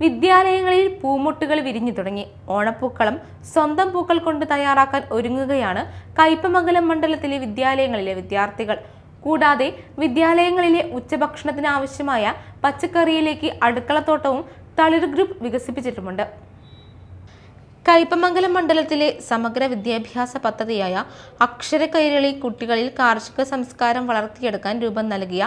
വിദ്യാലയങ്ങളിൽ പൂമുട്ടുകൾ വിരിഞ്ഞു തുടങ്ങി. ഓണപ്പൂക്കളം സ്വന്തം പൂക്കൾ കൊണ്ട് തയ്യാറാക്കാൻ ഒരുങ്ങുകയാണ് കയ്പമംഗലം മണ്ഡലത്തിലെ വിദ്യാലയങ്ങളിലെ വിദ്യാർത്ഥികൾ. കൂടാതെ വിദ്യാലയങ്ങളിലെ ഉച്ചഭക്ഷണത്തിന് ആവശ്യമായ പച്ചക്കറിയിലേക്ക് അടുക്കളത്തോട്ടവും തളിർ ഗ്രൂപ്പ് വികസിപ്പിച്ചിട്ടുമുണ്ട്. കയ്പമംഗലം മണ്ഡലത്തിലെ സമഗ്ര വിദ്യാഭ്യാസ പദ്ധതിയായ അക്ഷര കൈരളി കുട്ടികളിൽ കാർഷിക സംസ്കാരം വളർത്തിയെടുക്കാൻ രൂപം നൽകിയ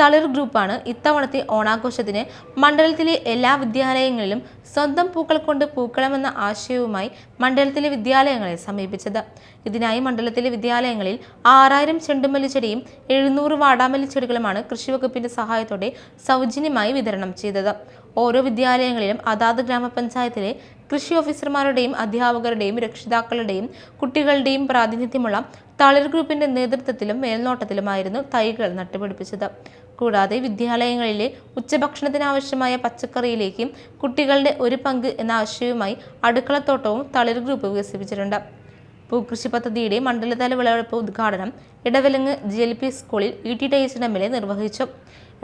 തളിർ ഗ്രൂപ്പാണ് ഇത്തവണത്തെ ഓണാഘോഷത്തിന് മണ്ഡലത്തിലെ എല്ലാ വിദ്യാലയങ്ങളിലും സ്വന്തം പൂക്കൾ കൊണ്ട് പൂക്കളമെന്ന ആശയവുമായി മണ്ഡലത്തിലെ വിദ്യാലയങ്ങളെ സമീപിച്ചത്. ഇതിനായി മണ്ഡലത്തിലെ വിദ്യാലയങ്ങളിൽ ആറായിരം ചെണ്ടുമല്ലി ചെടിയും എഴുന്നൂറ് വാടാമല്ലി ചെടികളുമാണ് കൃഷിവകുപ്പിന്റെ സഹായത്തോടെ സൗജന്യമായി വിതരണം ചെയ്തത്. ഓരോ വിദ്യാലയങ്ങളിലും അതാത് ഗ്രാമപഞ്ചായത്തിലെ കൃഷി ഓഫീസർമാരുടെയും അധ്യാപകരുടെയും രക്ഷിതാക്കളുടെയും കുട്ടികളുടെയും പ്രാതിനിധ്യമുള്ള തളിർ ഗ്രൂപ്പിന്റെ നേതൃത്വത്തിലും മേൽനോട്ടത്തിലുമായിരുന്നു തൈകൾ നട്ടുപിടിപ്പിച്ചത്. കൂടാതെ വിദ്യാലയങ്ങളിലെ ഉച്ചഭക്ഷണത്തിനാവശ്യമായ പച്ചക്കറിയിലേക്കും കുട്ടികളുടെ ഒരു പങ്ക് എന്ന ആശയവുമായി അടുക്കളത്തോട്ടവും തളിർ ഗ്രൂപ്പ് വികസിപ്പിച്ചിട്ടുണ്ട്. പൂക്കൃഷി പദ്ധതിയുടെ മണ്ഡലതല വിളവെടുപ്പ് ഉദ്ഘാടനം ഇടവലങ്ങ് ജി എൽ പി സ്കൂളിൽ ഇ ടി ടൈസിന് എം എൽ എ നിർവഹിച്ചു.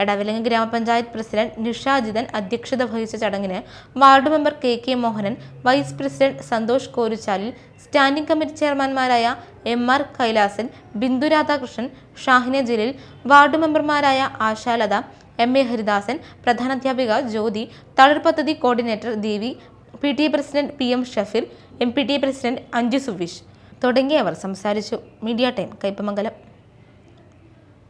എടവിലങ്ങ് ഗ്രാമപഞ്ചായത്ത് പ്രസിഡന്റ് നിഷാജിതൻ അധ്യക്ഷത വഹിച്ച ചടങ്ങിന് ward member K K Mohanan vice president Santhosh Koruchalil standing committee ചെയർമാൻമാരായ M R Kailasan Bindu Radhakrishnan Shahina Jaleel ward മെമ്പർമാരായ ആശാലത എം എ ഹരിദാസൻ പ്രധാനാധ്യാപിക ജ്യോതി തളിർ പദ്ധതി coordinator Devi P T A president P M Shafeer M P T A president Anju Suvish. തുടങ്ങിയവർ സംസാരിച്ചു. Media time Kaipamangalam.